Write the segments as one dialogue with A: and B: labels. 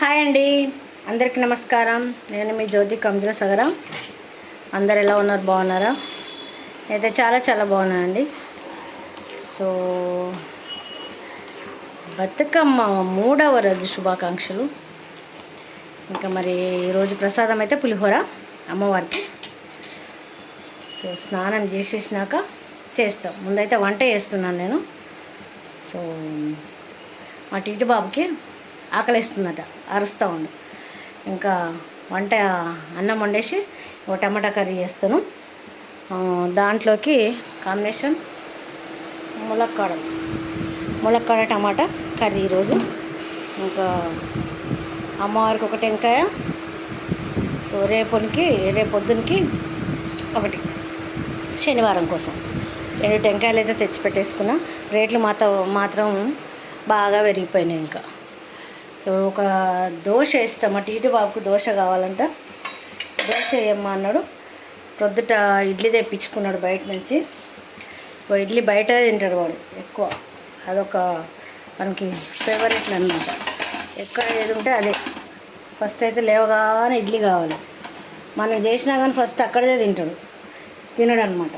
A: Hi అండి. అందరికీ నమస్కారం. నేను మీ జ్యోతి కంజల సగర. అందరు ఎలా ఉన్నారు? బాగున్నారా? అయితే చాలా చాలా బాగున్నానండి. సో బతుకమ్మ మూడవ రోజు శుభాకాంక్షలు. ఇంకా మరి ఈరోజు ప్రసాదం అయితే పులిహోర అమ్మవారికి. సో స్నానం చేసేసినాక చేస్తాం. ముందైతే వంట చేస్తున్నాను నేను. సో మా టీటి బాబుకి ఆకలిస్తుందట అరుస్తూ ఉండు. ఇంకా వంట అన్నం వండేసి ఒక టమాటా కర్రీ చేస్తాను. దాంట్లోకి కాంబినేషన్ ములక్కాడ. ములక్కాడ టమాటా కర్రీ ఈరోజు. ఇంకా అమ్మవారికి ఒక టెంకాయ. సో రేపునికి రేపు ఒకటి. శనివారం కోసం. రెండు టెంకాయలు అయితే తెచ్చిపెట్టేసుకున్నా. రేట్లు మాత్రం మాత్రం బాగా పెరిగిపోయినాయి ఇంకా. సో ఒక దోశ వేస్తాం. అటు ఇటు బాబుకు దోశ కావాలంట. దోశ వేయమ్మా అన్నాడు. ప్రొద్దుట ఇడ్లీ తెప్పించుకున్నాడు బయట నుంచి. ఓ ఇడ్లీ బయట తింటాడు వాడు ఎక్కువ. అదొక మనకి ఫేవరెట్ అనమాట ఎక్కడ ఏది ఉంటే అదే. ఫస్ట్ అయితే లేవగానే ఇడ్లీ కావాలి. మనం చేసినా కానీ ఫస్ట్ అక్కడదే తింటాడు. తినడు అనమాట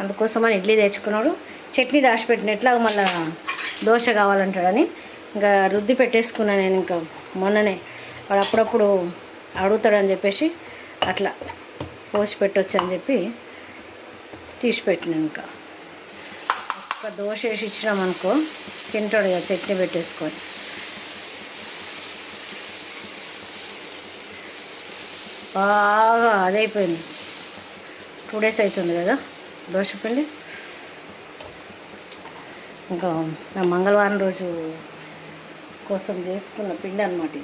A: అందుకోసం అని ఇడ్లీ తెచ్చుకున్నాడు. చట్నీ దాచిపెట్టిన ఎట్లా మళ్ళీ దోశ కావాలంటాడని. ఇంకా రుద్ది పెట్టేసుకున్నా నేను ఇంకా మొన్ననే. వాడు అప్పుడప్పుడు అడుగుతాడని చెప్పేసి అట్లా పోసి పెట్టొచ్చు అని చెప్పి తీసి పెట్టినాను ఇంకా. ఒక్క దోశ వేసి ఇచ్చినామనుకో తింటాడు ఇక చట్నీ పెట్టేసుకొని. బాగా అదైపోయింది. టూ డేస్ అవుతుంది కదా దోశ పిండి. ఇంకా మంగళవారం రోజు కోసం చేసుకున్న పిండి అనమాట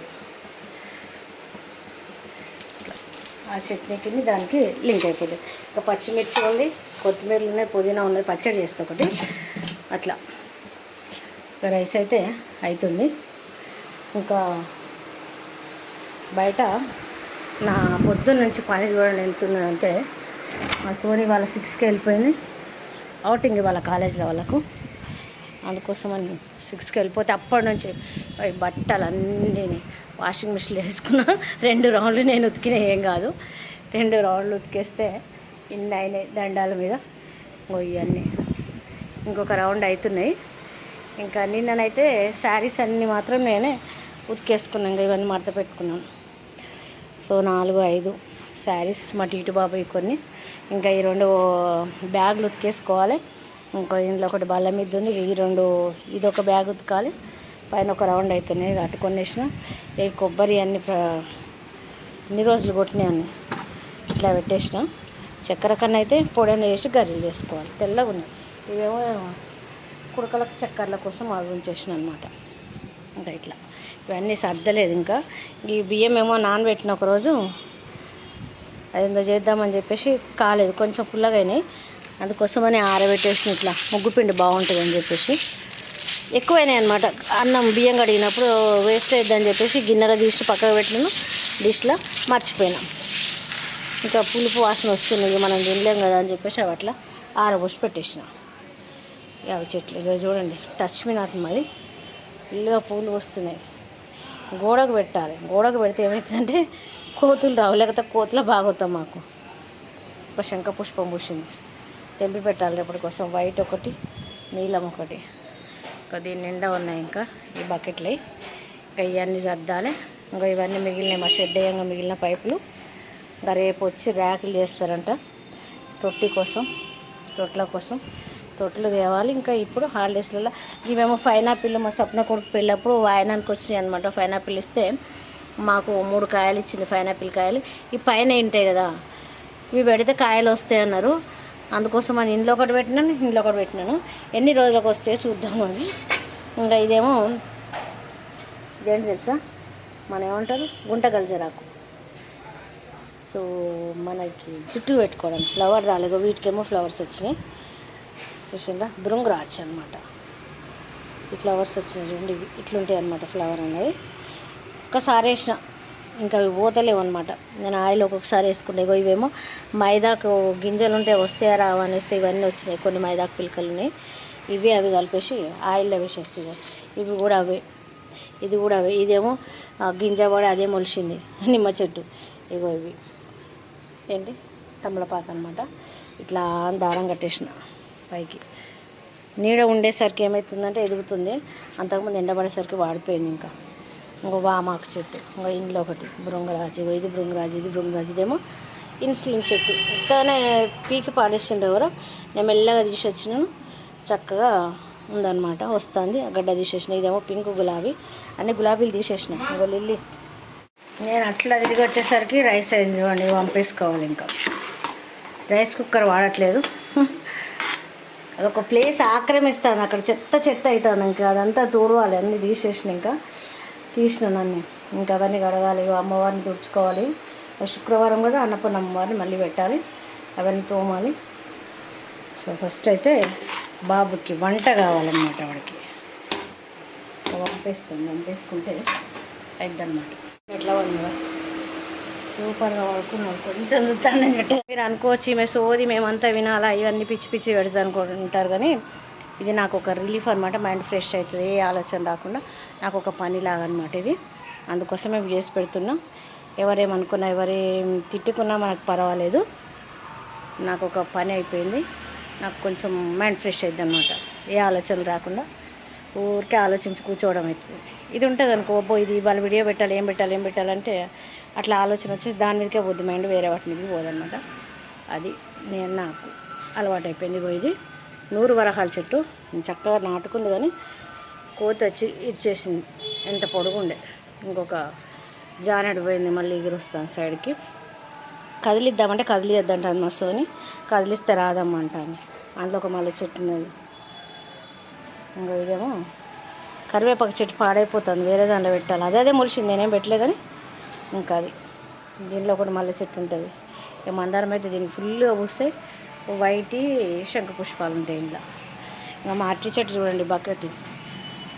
A: ఆ ఆ చట్నీకి దానికి లింక్ అయిపోతుంది ఇంకా పచ్చిమిర్చి ఉంది కొత్తిమీర ఉన్నాయి పుదీనా ఉన్నాయి పచ్చడి చేస్తా ఒకటి. అట్లా. రైస్ అయితే అవుతుంది ఇంకా బయట నా పొద్దున్న నుంచి పని చూడండి వెళ్తున్నానంటే మా సోని వాళ్ళ సిక్స్కి వెళ్ళిపోయింది. అవుటింగ్ వాళ్ళ కాలేజీలో వాళ్ళకు? అందుకోసమని సిక్స్కి వెళ్ళిపోతే అప్పటి నుంచి బట్టలన్నీ బట్టలు వాషింగ్ మిషన్లో వేసుకున్నా. రెండు రౌండ్లు నేను ఉతికిన ఏం కాదు. రెండు రౌండ్లు ఉతికేస్తే ఇన్ని అయినాయి దండాల మీద. ఓ ఇవన్నీ ఇంకొక రౌండ్ అవుతున్నాయి ఇంకా నిన్ననైతే శారీస్ అన్నీ మాత్రం నేనే ఉతికేసుకున్నాను ఇంకా ఇవన్నీ మడత పెట్టుకున్నాను. సో నాలుగు ఐదు శారీస్ మా టీటు బాబాయ్ కొన్ని. ఇంకా ఈ రెండు బ్యాగులు ఉతికేసుకోవాలి. ఇంకో ఇంట్లో ఒకటి బల్ల మీద ఉంది. ఈ రెండు ఇది ఒక బ్యాగ్ ఉతకాలి. పైన ఒక రౌండ్ అవుతున్నాయి అటు కొనేసిన ఈ కొబ్బరి అన్ని ఇన్ని రోజులు కొట్టినాయి అన్ని. ఇట్లా పెట్టేసిన. చక్కెర కన్నా అయితే పొడని వేసి గర్రెలు చేసుకోవాలి. తెల్లగా ఉన్నాయి. ఇవేమో కుడకలకు చక్కెరల కోసం అవి ఉంచేసిన అనమాట ఇంకా ఇట్లా. ఇవన్నీ సర్దలేదు ఇంకా. ఈ బియ్యం ఏమో నానబెట్టిన ఒకరోజు అదేందో చేద్దామని చెప్పేసి కాలేదు. కొంచెం పుల్లగా అయినాయి అందుకోసమని ఆరబెట్టేసిన ఇట్లా ముగ్గు పిండి బాగుంటుంది అని చెప్పేసి ఎక్కువైనాయి అనమాట అన్నం బియ్యం కడిగినప్పుడు వేస్ట్ అయిద్దని చెప్పేసి గిన్నెలో తీసి పక్కకు పెట్టినాను డిష్లో మర్చిపోయినాం. ఇంకా పులుపు వాసన వస్తుంది మనం తినలేం కదా అని చెప్పేసి అవి అట్లా ఆరబోసి పెట్టేసిన. ఇక అవి చెట్లు ఇక చూడండి టచ్ మీ నాట్ మరి. ఇల్లుగా పూలు వస్తున్నాయి. గోడకు పెట్టాలి. గోడకు పెడితే ఏమవుతుందంటే కోతులు రావు లేకపోతే కోతులు బాగవుతాం మాకు. ఒక శంఖ పుష్పం పూసింది. తెంపి పెట్టాలి రేపటి కోసం. వైట్ ఒకటి నీలం ఒకటి. ఇంకా దీని నిండా ఉన్నాయి ఇంకా ఈ బకెట్లు ఇంకా ఇవన్నీ సర్దాలి. ఇంకా ఇవన్నీ మిగిలినాయి. మా షెడ్ మిగిలిన పైపులు. ఇంకా రేపు వచ్చి ర్యాకులు చేస్తారంట. తొట్టి కోసం తొట్ల కోసం. తొట్లు తేవాలి. ఇంకా ఇప్పుడు హాలిడేస్లలో ఇవేమో పైనాపిల్ మా స్వప్న కొడుకు పెళ్ళప్పుడు వాయనానికి వచ్చినాయి అనమాట పైనాపిల్ ఇస్తే మాకు మూడు కాయలు ఇచ్చింది పైనాపిల్ కాయలు. ఈ పైన ఉంటాయి కదా. ఇవి పెడితే కాయలు వస్తాయి అన్నారు. అందుకోసం అని ఇంట్లో ఒకటి పెట్టినాను ఇంట్లో ఒకటి పెట్టినాను. ఎన్ని రోజులకు వస్తే చూద్దాము అని. ఇంకా ఇదేమో ఇదేంటి తెలుసా? మన ఏమంటారు? గుంట గల్జరాకు. సో మనకి జుట్టు పెట్టుకోవడం ఫ్లవర్ రాలేదు. వీటికేమో ఫ్లవర్స్ వచ్చినాయి. చూసిందా భృంగరాజ్ అనమాట ఈ ఫ్లవర్స్ వచ్చినాయి. రెండు ఇట్లుంటాయి అనమాట ఫ్లవర్ అనేది. ఒక్కసారి వేసిన. ఇంకా అవి పోతలేవు అనమాట నేను ఆయిల్ ఒక్కొక్కసారి వేసుకుంటే ఇగో ఇవేమో మైదాకు గింజలు ఉంటే వస్తాయా రావు అనేస్తే ఇవన్నీ వచ్చినాయి కొన్ని మైదాకు పిలకలు ఉన్నాయి ఇవి అవి కలిపేసి ఆయిల్లో వేసేస్తాయి ఇవి కూడా అవే. ఇది కూడా అవే. ఇదేమో గింజ పడి అదే మొలిచింది నిమ్మ చెట్టు. ఇగో ఇవి. ఏంటి? తమలపాకు అనమాట ఇట్లా దారం కట్టేసిన పైకి. నీడ ఉండేసరికి ఏమవుతుందంటే ఎదుగుతుంది. అంతకుముందు ఎండబడేసరికి వాడిపోయింది ఇంకా. ఇంకో వామాకు చెట్టు ఇంకా ఇంట్లో ఒకటి బృంగరాజు ఇది బృంగరాజు ఇది బృంగరాజు ఇదేమో ఇన్సులిన్ చెట్టు. ఇంతనే పీకి పాడేసిండే ఎవరో. నేను మెల్లగా తీసి వచ్చినాను. చక్కగా ఉందన్నమాట. వస్తుంది. గడ్డ తీసేసిన ఇదేమో పింక్ గులాబీ. అన్ని గులాబీలు తీసేసిన. ఇంకో లిల్లీస్. నేను అట్లా తిరిగి వచ్చేసరికి రైస్ అయింది చూడండి పంపేసుకోవాలి ఇంకా. రైస్ కుక్కర్ వాడట్లేదు. అదొక ప్లేస్ ఆక్రమిస్తాను అక్కడ చెత్త చెత్త అవుతుంది ఇంకా. అదంతా తూడవాలి. అన్నీ తీసేసిన ఇంకా. తీసినాను అన్నీ ఇంకా అవన్నీ కడగాలి. అమ్మవారిని తుడుచుకోవాలి. శుక్రవారం కూడా అన్నపూర్ణ అమ్మవారిని మళ్ళీ పెట్టాలి. అవన్నీ తోమాలి. సో ఫస్ట్ అయితే బాబుకి వంట కావాలన్నమాట వాడికి పంపేస్తాం పంపేసుకుంటే అయిద్దన్నమాట. ఎట్లా ఉన్నదా సూపర్గా వాడుకున్నాడు కొంచెం చూస్తాను గట్ట మీరు అనుకోవచ్చు ఈమె సోది మేమంతా వినాలా? ఇవన్నీ పిచ్చి పిచ్చి పెడతా అనుకుంటారు కానీ ఇది నాకు ఒక రిలీఫ్ అనమాట మైండ్ ఫ్రెష్ అవుతుంది ఏ ఆలోచన రాకుండా నాకు ఒక పని లాగా అనమాట ఇది. అందుకోసం మేము చేసి పెడుతున్నా. ఎవరేమనుకున్నా ఎవరేం తిట్టుకున్నా మనకు పర్వాలేదు. నాకు ఒక పని అయిపోయింది. నాకు కొంచెం మైండ్ ఫ్రెష్ అవుతుంది అనమాట ఏ ఆలోచనలు రాకుండా ఊరికే ఆలోచించి కూర్చోవడం అవుతుంది ఇది ఉంటుంది అనుకో అబ్బో ఇది ఇవాళ వీడియో పెట్టాలి ఏం పెట్టాలి ఏం పెట్టాలంటే అట్లా ఆలోచన వచ్చేసి దాని మీదకే పోద్ది మైండ్ వేరే వాటి మీదకి పోదనమాట అది నేను నాకు అలవాటు అయిపోయింది ఇగో ఇది. నూరు వరహాల చెట్టు. చక్కగా నాటుకుంది కానీ కోతి వచ్చి ఇచ్చేసింది. ఎంత పొడుగుండే. ఇంకొక జానెడు పోయింది మళ్ళీ ఎగురొస్తాను సైడ్కి. కదిలిద్దామంటే కదిలియద్దంటాను మా సోని. కదిలిస్తే రాదమ్మా అంటాను అందులో ఒక మల్లె చెట్టు ఉన్నది. ఇంకా ఇదేమో కరివేపాకు చెట్టు పాడైపోతుంది. వేరే దాంట్లో పెట్టాలి. అదే అదే మొలిచింది. నేనేం పెట్టలే కానీ ఇంకా అది దీనిలో ఒకటి మల్లె చెట్టు ఉంటుంది. ఇక మందారం అయితే దీనికి ఫుల్గా పూస్తే వైట్ శంఖ పుష్పాలు ఉంటాయి ఇంట్లో ఇంకా మా అరటి చెట్టు చూడండి బకెట్.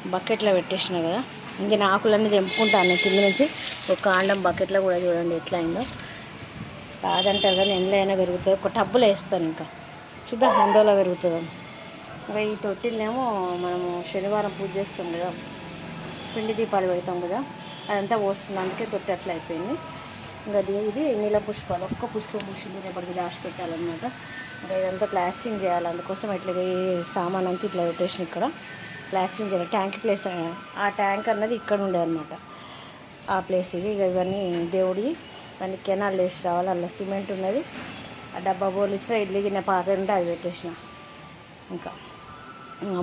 A: బకెట్లో పెట్టేసిన కదా. ఇంక నా ఆకులన్నీ తెంపుకుంటాను కింద నుంచి. ఒక కాండం బకెట్లో కూడా చూడండి ఎట్లా అయిందో. కాదంటారు కానీ ఎండలో అయినా పెరుగుతుంది. ఒక టబ్బులో వేస్తాను ఇంకా. చూద్దాం ఎండలో పెరుగుతుందో. ఇంకా ఈ తొట్టిల్నేమో మనము శనివారం పూజ చేస్తాం కదా. పిండి దీపాలు పెడతాం కదా. అదంతా పోస్తుంది. అందుకే తొట్టి అట్లా అయిపోయింది. ఇంకా ఇది నీల పుష్పాలు. ఒక్క పుష్పం పూసింది రేపటికి దాచి పెట్టాలన్నమాట ఇంకా ఇదంతా ప్లాస్టింగ్ చేయాలి. అందుకోసం ఇట్లా ఈ సామాన్ అంతా ఇట్లా పెట్టేసిన ఇక్కడ. ప్లాస్టింగ్ చేయాలి. ట్యాంక్ ప్లేస్ ఆ ట్యాంక్ అన్నది ఇక్కడ ఉండే అనమాట ఆ ప్లేస్ ఇది. ఇక ఇవన్నీ దేవుడి ఇవన్నీ కెనాల్ వేసి రావాలి. అలా సిమెంట్ ఉన్నది. ఆ డబ్బా బోర్లు ఇచ్చిన ఇడ్లీ గిన్నె పాత్ర ఉంటే అది పెట్టేసిన. ఇంకా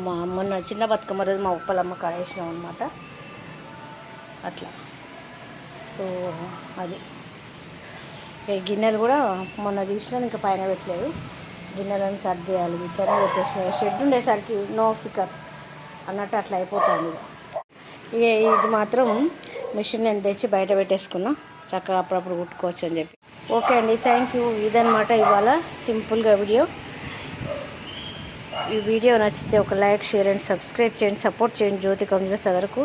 A: మా మొన్న చిన్న బతుకమ్మ రోజు మా ఉప్పలమ్మ కడేసినాం అనమాట అట్లా. సో అది. గిన్నెలు కూడా మొన్న తీసినా ఇంకా పైన పెట్టలేదు. గిన్నెలను సర్దేయాలి ఇట్లనే పెట్టేసిన. షెడ్ ఉండేసరికి నో ఫికర్ అన్నట్టు అట్లా అయిపోతుంది. ఇక ఇది మాత్రం మిషన్ నేను తెచ్చి బయట పెట్టేసుకున్నా. చక్కగా అప్పుడప్పుడు కుట్టుకోవచ్చు అని చెప్పి. ఓకే అండి థ్యాంక్ యూ. ఇదనమాట ఇవాళ సింపుల్గా వీడియో. ఈ వీడియో నచ్చితే ఒక లైక్ షేర్ అండ్ సబ్స్క్రైబ్ చేయండి. సపోర్ట్ చేయండి జ్యోతి కంజస్ అదరకు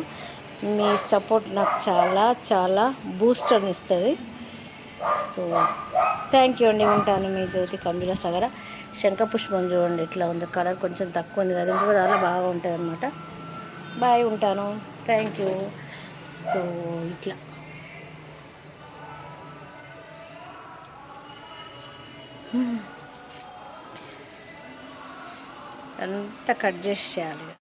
A: మీ సపోర్ట్ నాకు చాలా చాలా బూస్టర్ని ఇస్తుంది. సో థ్యాంక్ యూ అండి ఉంటాను మీ జ్యోతి కంజుల సగర. శంఖ పుష్పం చూడండి ఇట్లా ఉంది? కలర్ కొంచెం తక్కువ ఉంది కదా ఇంకొక చాలా బాగా ఉంటుంది అనమాట బాయ్ ఉంటాను. థ్యాంక్ యూ సో ఇట్లా. Hmm. అంతా కట్ చేసి చేయాలి.